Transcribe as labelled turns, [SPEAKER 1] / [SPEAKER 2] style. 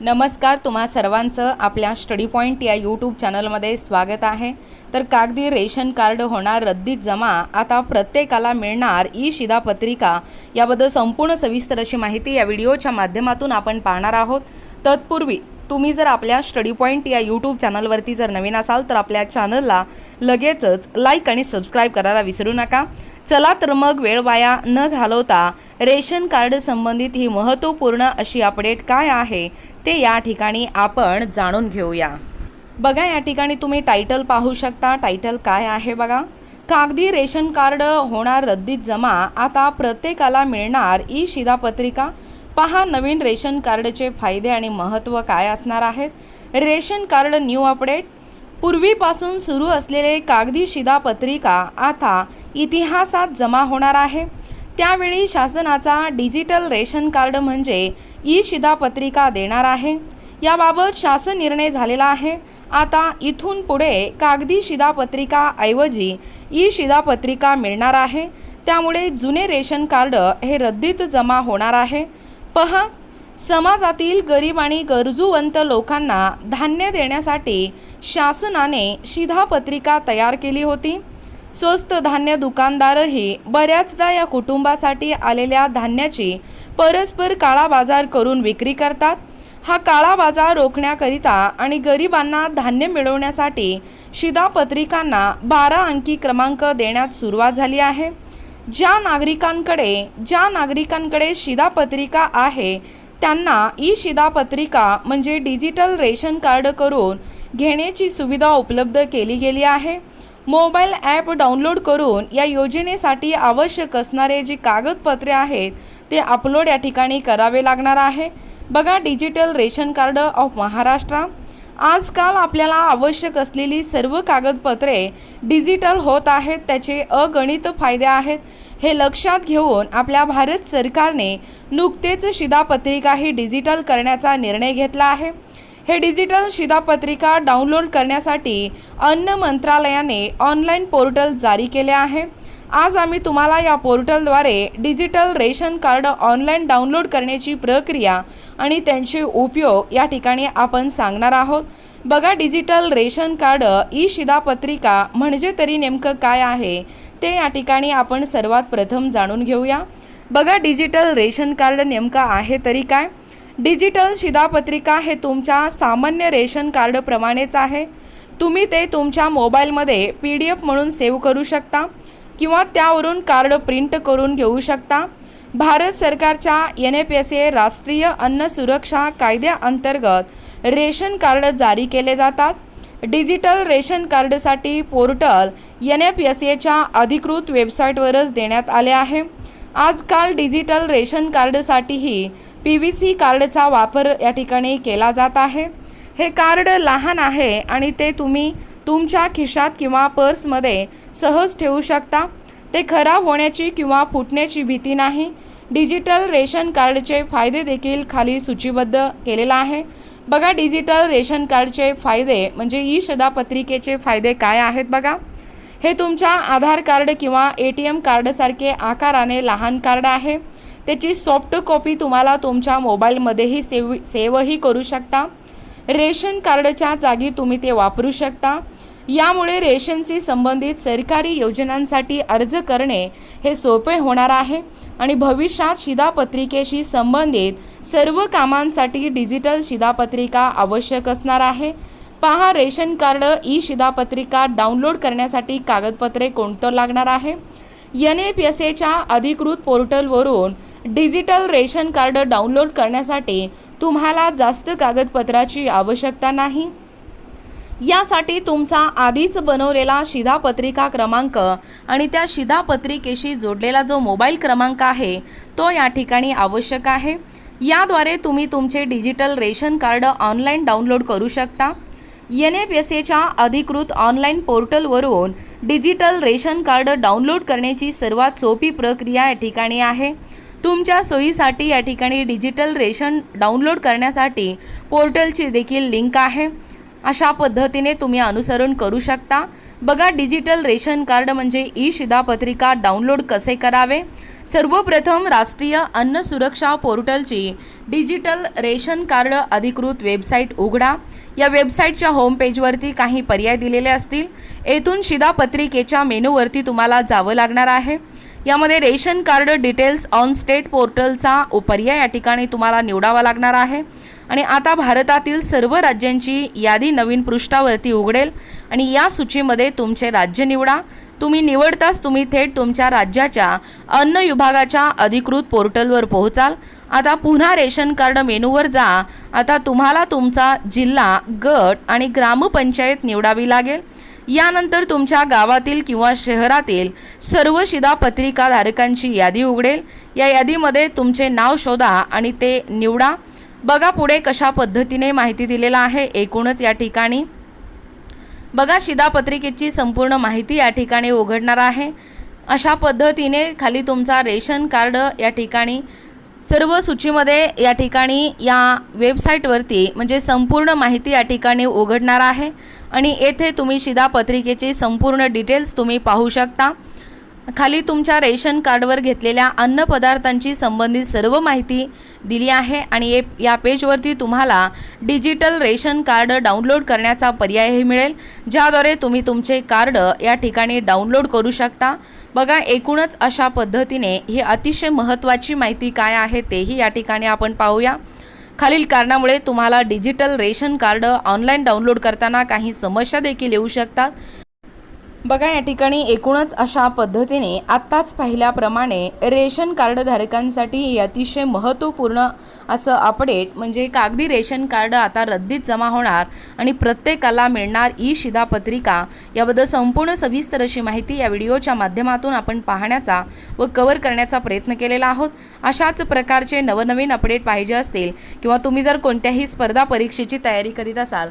[SPEAKER 1] नमस्कार तुम्हा सर्वांचं आपल्या स्टडी पॉईंट या यूट्यूब चॅनलमध्ये स्वागत आहे. तर कागदी रेशन कार्ड होणार रद्दीत जमा आता प्रत्येकाला मिळणार ई शिधापत्रिका याबद्दल संपूर्ण सविस्तर अशी माहिती या व्हिडिओच्या माध्यमातून आपण पाहणार आहोत. तत्पूर्वी तुम्ही जर आपल्या स्टडी पॉईंट या यूट्यूब चॅनलवरती जर नवीन असाल तर आपल्या चॅनलला लगेचच लाईक आणि सबस्क्राईब करायला विसरू नका. चला तर मग वेळ वाया न घालवता रेशन कार्ड संबंधित ही महत्त्वपूर्ण अशी अपडेट काय आहे ते या ठिकाणी आपण जाणून घेऊया. बघा या ठिकाणी तुम्ही टायटल पाहू शकता. टायटल काय आहे बघा? कागदी रेशन कार्ड होणार रद्दीत जमा. आता प्रत्येकाला मिळणार ई शिधापत्रिका पहा नवीन रेशन कार्डचे फायदे आणि महत्त्व काय असणार आहेत? रेशन कार्ड न्यू अपडेट पूर्वीपासून सुरू असलेले कागदी शिधापत्रिका आता इतिहासात जमा होणार आहे. त्यावेळी शासनाचा डिजिटल रेशन कार्ड म्हणजे ई शिधापत्रिका देणार आहे. याबाबत शासन निर्णय झालेला आहे. आता इथून पुढे कागदी शिधापत्रिका ऐवजी ई शिधापत्रिका मिळणार आहे. त्यामुळे जुने रेशन कार्ड हे रद्दीत जमा होणार आहे. पहा समाजातील गरीब आणि गरजूवंत लोकांना धान्य देण्यासाठी शासनाने शिधापत्रिका तयार केली होती. स्वस्त धान्य दुकानदारही बऱ्याचदा या कुटुंबासाठी आलेल्या धान्याची परस्पर काळा बाजार करून विक्री करतात. हा काळा बाजार रोखण्याकरिता आणि गरिबांना धान्य मिळवण्यासाठी शिधापत्रिकांना बारा अंकी क्रमांक देण्यात सुरुवात झाली आहे. ज्या नागरिकांकडे ज्या नागरिकांकडे शिधापत्रिका आहे त्यांना ई शिधापत्रिका म्हणजे डिजिटल रेशन कार्ड करून घेण्याची सुविधा उपलब्ध केली गेली आहे. मोबाईल ॲप डाउनलोड करून या योजनेसाठी आवश्यक असणारे जी कागदपत्रे आहेत ते अपलोड या ठिकाणी करावे लागणार आहे. बघा digital ration card of Maharashtra. आजकाल आपल्याला आवश्यक असलेली सर्व कागदपत्रे डिजिटल होत आहेत त्याचे अगणित फायदे आहेत. हे लक्षात घेऊन आपल्या भारत सरकारने नुकतेच शिधापत्रिका ही डिजिटल करण्याचा निर्णय घेतला आहे. हे डिजिटल शिधापत्रिका डाउनलोड करण्यासाठी अन्न मंत्रालयाने ऑनलाईन पोर्टल जारी केले आहे. आज आम्ही तुम्हाला या पोर्टलद्वारे digital ration card online download करण्याची प्रक्रिया आणि त्यांचे उपयोग या ठिकाणी आपण सांगणार आहोत. बघा डिजिटल रेशन कार्ड ई शिधापत्रिका म्हणजे तरी नेमकं काय आहे ते या ठिकाणी आपण सर्वात प्रथम जाणून घेऊया. बघा डिजिटल रेशन कार्ड नेमकं आहे तरी काय? डिजिटल शिधापत्रिका हे तुमच्या सामान्य रेशन कार्डप्रमाणेच आहे. तुम्ही ते तुमच्या मोबाईलमध्ये पी डी एफ म्हणून सेव्ह करू शकता. किंवा त्यावरून कार्ड प्रिंट करून घेऊ शकता. भारत सरकारच्या एन एफ एस ए राष्ट्रीय अन्न सुरक्षा कायद्याअंतर्गत रेशन कार्ड जारी केले जातात. डिजिटल रेशन कार्डसाठी पोर्टल एन एफ एस एच्या अधिकृत वेबसाईटवरच देण्यात आले आहे. आजकाल डिजिटल रेशन कार्डसाठीही पी व्ही सी कार्डचा वापर या ठिकाणी केला जात आहे. हे कार्ड लहान आहे आणि ते तुम्ही तुमच्या खिशात किंवा पर्समध्ये सहज ठेवू शकता. ते खराब होण्याची किंवा फुटण्याची भीती नाही. डिजिटल रेशन कार्डचे फायदे देखील खाली सूचीबद्ध केलेला आहे. बघा डिजिटल रेशन कार्डचे फायदे म्हणजे ई शदापत्रिकेचे फायदे काय आहेत बघा. हे तुमच्या आधार कार्ड किंवा ए टी एम कार्डसारखे आकाराने लहान कार्ड आहे. त्याची सॉफ्ट कॉपी तुम्हाला तुमच्या मोबाईलमध्येही सेव सेवही करू शकता. रेशन कार्डच्या जागी तुम्ही ते वापरू शकता. यामुळे रेशनशी संबंधित सरकारी योजनांसाठी अर्ज करणे हे सोपे होणार आहे आणि भविष्यात शिधापत्रिकेशी संबंधित सर्व कामांसाठी डिजिटल शिधापत्रिका आवश्यक असणार आहे. पहा रेशन कार्ड ई शिधापत्रिका डाउनलोड करण्यासाठी कागदपत्रे कोणतं लागणार आहे? एन एफ एस एच्या अधिकृत पोर्टलवरून डिजिटल रेशन कार्ड डाउनलोड करण्यासाठी तुम्हाला जास्त कागदपत्राची आवश्यकता नाही? यासाठी तुमचा आधीच बनवलेला शिधापत्रिका क्रमांक आणि त्या शिधापत्रिकेशी जोडलेला जो मोबाईल क्रमांक आहे तो या ठिकाणी आवश्यक आहे. याद्वारे तुम्ही तुमचे digital ration card online download करू शकता. एन एफ एस एच्या अधिकृत ऑनलाईन पोर्टलवरून डिजिटल रेशन कार्ड डाउनलोड करण्याची सर्वात सोपी प्रक्रिया या ठिकाणी आहे. तुमच्या सोयीसाठी या ठिकाणी डिजिटल रेशन डाउनलोड करण्यासाठी पोर्टलची देखील लिंक आहे. अशा पद्धतीने तुम्ही अनुसरण करू शकता. बघा डिजिटल रेशन कार्ड म्हणजे ई शिधापत्रिका डाउनलोड कसे करावे? सर्वप्रथम राष्ट्रीय अन्न सुरक्षा पोर्टलची डिजिटल रेशन कार्ड अधिकृत वेबसाईट उघडा. या वेबसाईटच्या होमपेजवरती काही पर्याय दिलेले असतील. येथून शिधापत्रिकेच्या मेनूवरती तुम्हाला जावं लागणार आहे. यामध्ये ration card details on state पोर्टलचा पर्याय या ठिकाणी तुम्हाला निवडावा लागणार आहे. आणि आता भारतातील सर्व राज्यांची यादी नवीन पृष्ठावरती उघडेल. आणि या सूचीमध्ये तुमचे राज्य निवडा. तुम्ही निवडताच तुम्ही थेट तुमच्या राज्याच्या अन्न विभागाच्या अधिकृत पोर्टलवर पोहोचाल. आता पुन्हा रेशन कार्ड मेनूवर जा. आता तुम्हाला तुमचा जिल्हा गट आणि ग्रामपंचायत निवडावी लागेल. यानंतर तुमच्या गावातील किंवा शहरातील सर्व शिधापत्रिका पत्रिकाधारकांची यादी उघडेल. या यादीमध्ये तुमचे नाव शोधा आणि ते निवडा. बघा पुढे कशा पद्धतीने माहिती दिलेला आहे. एकूणच या ठिकाणी बघा शिधापत्रिकेची संपूर्ण माहिती या ठिकाणी उघडणार आहे. अशा पद्धतीने खाली तुमचा रेशन कार्ड या ठिकाणी सर्व सूचीमध्ये या ठिकाणी या वेबसाईटवरती म्हणजे संपूर्ण माहिती या ठिकाणी उघडणार आहे. आणि येथे तुम्ही शिधापत्रिकेचे संपूर्ण डिटेल्स तुम्ही पाहू शकता. खाली तुमच्या रेशन कार्डवर घेतलेल्या अन्नपदार्थांची संबंधित सर्व माहिती दिली आहे आणि ये या पेजवरती तुम्हाला डिजिटल रेशन कार्ड डाउनलोड करण्याचा पर्यायही मिळेल ज्याद्वारे तुम्ही तुमचे कार्ड या ठिकाणी डाउनलोड करू शकता. बघा एकूणच अशा पद्धतीने ही अतिशय महत्त्वाची माहिती काय आहे तेही या ठिकाणी आपण पाहूया. खालील कारणामुळे तुम्हाला digital ration card online download करताना काही समस्या देखील येऊ शकतात. बघा या ठिकाणी एकूणच अशा पद्धतीने आत्ताच पाहिल्याप्रमाणे रेशन कार्डधारकांसाठी हे अतिशय महत्त्वपूर्ण असं अपडेट म्हणजे कागदी रेशन कार्ड आता रद्दीत जमा होणार आणि प्रत्येकाला मिळणार ई शिधापत्रिका याबद्दल संपूर्ण सविस्तर अशी माहिती या व्हिडिओच्या माध्यमातून आपण पाहण्याचा व कव्हर करण्याचा प्रयत्न केलेला आहोत. अशाच प्रकारचे नवनवीन अपडेट पाहिजे असतील किंवा तुम्ही जर कोणत्याही स्पर्धा परीक्षेची तयारी करीत असाल